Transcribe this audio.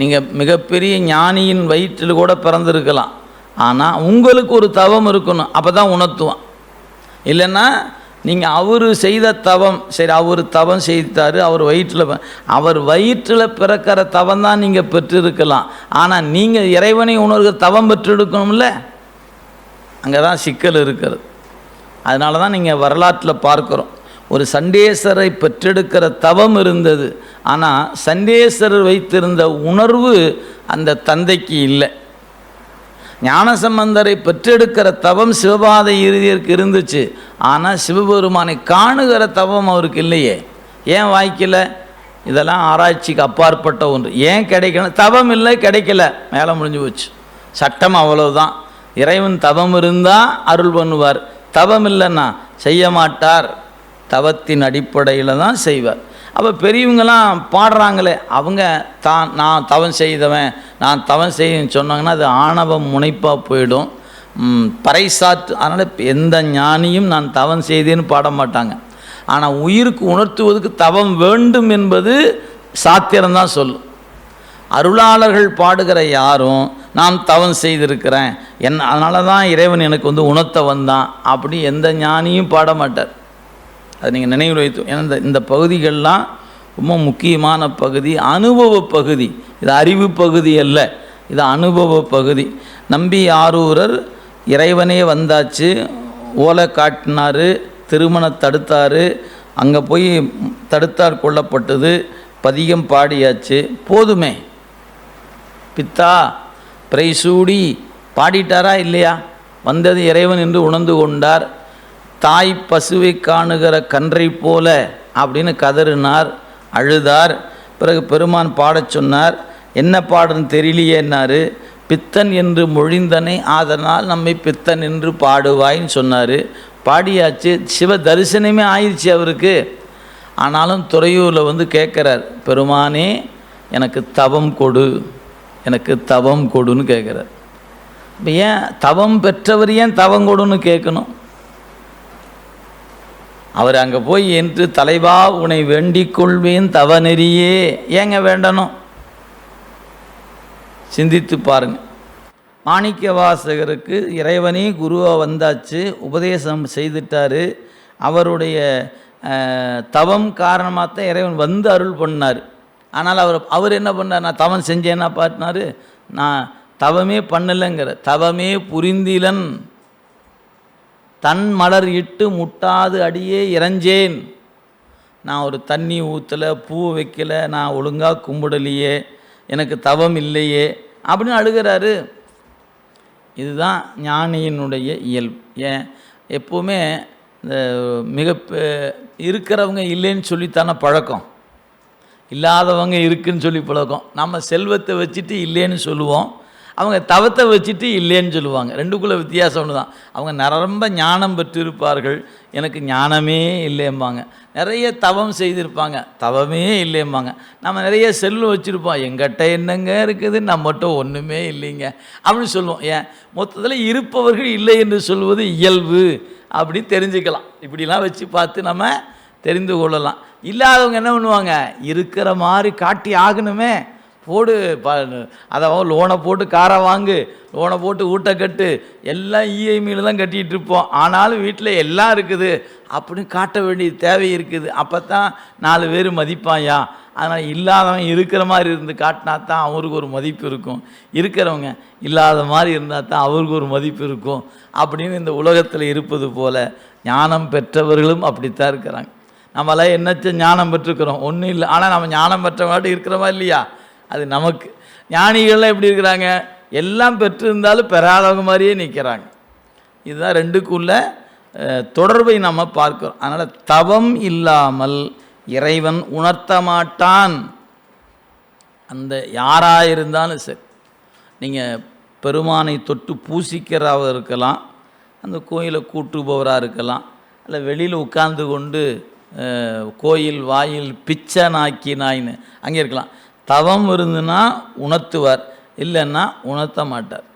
நீங்கள் மிகப்பெரிய ஞானியின் வயிற்றில் கூட பிறந்திருக்கலாம். ஆனால் உங்களுக்கு ஒரு தவம் இருக்கணும். அப்போ தான் உணர்த்துவான். இல்லைன்னா நீங்கள் அவர் செய்த தவம் சரி அவர் தவம் செய்தார் அவர் வயிற்றில் அவர் வயிற்றில் பிறக்கிற தவம் தான் நீங்கள் பெற்றிருக்கலாம். ஆனால் நீங்கள் இறைவனை உணர்கிற தவம் பெற்றெடுக்கணும்ல? அங்கே தான் சிக்கல் இருக்கிறது. அதனால தான் நீங்கள் வரலாற்றில் பார்க்குறோம். ஒரு சண்டேஸ்வரை பெற்றெடுக்கிற தவம் இருந்தது. ஆனால் சண்டேஸ்வரர் வைத்திருந்த உணர்வு அந்த தந்தைக்கு இல்லை. ஞானசம்பந்தரை பெற்றெடுக்கிற தவம் சிவபாத இறுதியிற்கு இருந்துச்சு. ஆனால் சிவபெருமானை காணுகிற தவம் அவருக்கு இல்லையே. ஏன் வாய்க்கல? இதெல்லாம் ஆராய்ச்சிக்கு அப்பாற்பட்ட ஒன்று. ஏன் கிடைக்கணும் தவம் இல்லை கிடைக்கல. மேலே முடிஞ்சு போச்சு. சட்டம் அவ்வளவுதான். இறைவன் தவம் இருந்தால் அருள் பண்ணுவார். தவம் இல்லைன்னா செய்ய மாட்டார். தவத்தின் அடிப்படையில் தான் செய்வார். அப்போ பெரியவங்களாம் பாடுறாங்களே அவங்க தான் நான் தவம் செய்தவன் நான் தவம் செய்யன்னு சொன்னாங்கன்னா அது ஆணவம் முனைப்பாக போயிடும். பறைசாற்று அதனால் எந்த ஞானியும் நான் தவம் செய்தேன்னு பாட மாட்டாங்க. ஆனால் உயிருக்கு உணர்த்துவதற்கு தவம் வேண்டும் என்பது சாத்திரம்தான் சொல்லும். அருளாளர்கள் பாடுகிற யாரும் நான் தவம் செய்திருக்கிறேன் என் அதனால தான் இறைவன் எனக்கு வந்து உணர்த்த வந்தான் அப்படி எந்த ஞானியும் பாட மாட்டார். அதை நீங்கள் நினைவில் வைத்து ஏன்னா இந்த இந்த பகுதிகள்லாம் ரொம்ப முக்கியமான பகுதி. அனுபவ பகுதி. இது அறிவு பகுதி அல்ல. இது அனுபவ பகுதி. நம்பி ஆரூரர் இறைவனே வந்தாச்சு. ஓலை காட்டினார் திருமணம் தடுத்தார். அங்கே போய் தடுத்தார் கொல்லப்பட்டது. பதிகம் பாடியாச்சு. போதுமே. பித்தா பிரைசூடி பாடிட்டாரா இல்லையா? வந்தது இறைவன் என்று உணர்ந்து கொண்டார். தாய் பசுவை காணுகிற கன்றை போல அப்படின்னு கதறினார் அழுதார். பிறகு பெருமான் பாடச் சொன்னார் என்ன பாடுன்னு தெரியலையேன்னாரு பித்தன் என்று மொழிந்தனை அதனால் நம்மை பித்தன் என்று பாடுவாய்ன்னு சொன்னார். பாடியாச்சு. சிவ தரிசனமே ஆயிடுச்சு அவருக்கு. ஆனாலும் துறையூரில் வந்து கேட்குறார் பெருமானே எனக்கு தவம் கொடு எனக்கு தவம் கொடுன்னு கேட்குறார். இப்போ ஏன் தவம் பெற்றவர் ஏன் தவம் கொடுன்னு கேட்கணும்? அவர் அங்கே போய் என்று தலைவா உன்னை வேண்டிக் கொள்வேன் தவநெறியே ஏங்க வேண்டணும்? சிந்தித்து பாருங்க. மாணிக்க வாசகருக்கு இறைவனே குருவாக வந்தாச்சு உபதேசம் செய்துட்டாரு. அவருடைய தவம் காரணமாக தான் இறைவன் வந்து அருள் பண்ணார். ஆனால் அவர் அவர் என்ன பண்ணார்? நான் தவம் செஞ்சேன்னா பாட்டினாரு நான் தவமே பண்ணலைங்கிற தவமே புரிந்திலன். தன் மலர் இட்டு முட்டாது அடியே இறஞ்சேன். நான் ஒரு தண்ணி ஊற்றலை பூ வைக்கல நான் ஒழுங்காக கும்பிடலையே எனக்கு தவம் இல்லையே அப்படின்னு அழுகிறாரு. இதுதான் ஞானியினுடைய இயல்பு. ஏன்? எப்போவுமே இந்த மிக பெ- இருக்கிறவங்க இல்லைன்னு சொல்லித்தானே பழக்கம். இல்லாதவங்க இருக்குன்னு சொல்லி பழக்கம். நம்ம செல்வத்தை வச்சுட்டு இல்லைன்னு சொல்லுவோம். அவங்க தவத்தை வச்சுட்டு இல்லைன்னு சொல்லுவாங்க. ரெண்டுக்குள்ளே வித்தியாசம் ஒன்று தான் அவங்க நிரம்ப ஞானம் பெற்றிருப்பார்கள். எனக்கு ஞானமே இல்லைம்பாங்க. நிறைய தவம் செய்திருப்பாங்க. தவமே இல்லைம்பாங்க. நம்ம நிறைய செல்லு வச்சுருப்போம். எங்கிட்ட என்னங்க இருக்குது? நம்மகிட்ட ஒன்றுமே இல்லைங்க. அப்படின்னு சொல்லுவோம். ஏன்? மொத்தத்தில் இருப்பவர்கள் இல்லை என்று சொல்வது இயல்பு அப்படி தெரிஞ்சுக்கலாம். இப்படிலாம் வச்சு பார்த்து நம்ம தெரிந்து கொள்ளலாம். இல்லாதவங்க என்ன பண்ணுவாங்க? இருக்கிற மாதிரி காட்டி ஆகணுமே. போடு ப அதாவது லோனை போட்டு காரை வாங்கு லோனை போட்டு ஊட்ட கட்டு எல்லாம் இஐமியில் தான் கட்டிகிட்டு இருப்போம். ஆனாலும் வீட்டில் எல்லாம் இருக்குது. அப்படின்னு காட்ட வேண்டிய தேவை இருக்குது. அப்போ தான் நாலு பேர் மதிப்பாயா அதனால் இல்லாதவன் இருக்கிற மாதிரி இருந்து காட்டினா தான் அவருக்கு ஒரு மதிப்பு இருக்கும். இருக்கிறவங்க இல்லாத மாதிரி இருந்தால் தான் அவருக்கு ஒரு மதிப்பு இருக்கும். அப்படின்னு இந்த உலகத்தில் இருப்பது போல் ஞானம் பெற்றவர்களும் அப்படித்தான் இருக்கிறாங்க. நம்மளாம் என்னச்ச ஞானம் பெற்றுக்கிறோம்? ஒன்றும் இல்லை. ஆனால் நம்ம ஞானம் பெற்றவங்களாட்டு இருக்கிறோமா இல்லையா? அது நமக்கு. ஞானிகள்லாம் எப்படி இருக்கிறாங்க? எல்லாம் பெற்றிருந்தாலும் பெறாதவங்க மாதிரியே நிற்கிறாங்க இதுதான் ரெண்டுக்குள்ள தொடர்பை நம்ம பார்க்கிறோம். அதனால் தவம் இல்லாமல் இறைவன் உணர்த்த மாட்டான். அந்த யாராக இருந்தாலும் சரி. நீங்கள் பெருமானை தொட்டு பூசிக்கிறவராக இருக்கலாம். அந்த கோயிலை கூட்டுபவராக இருக்கலாம். இல்லை வெளியில் உட்கார்ந்து கொண்டு கோயில் வாயில் பிச்சை நாக்கினாயின்னு அங்கே இருக்கலாம். தவம் இருந்துன்னா உணர்த்துவார் இல்லைன்னா உணர்த்த மாட்டார்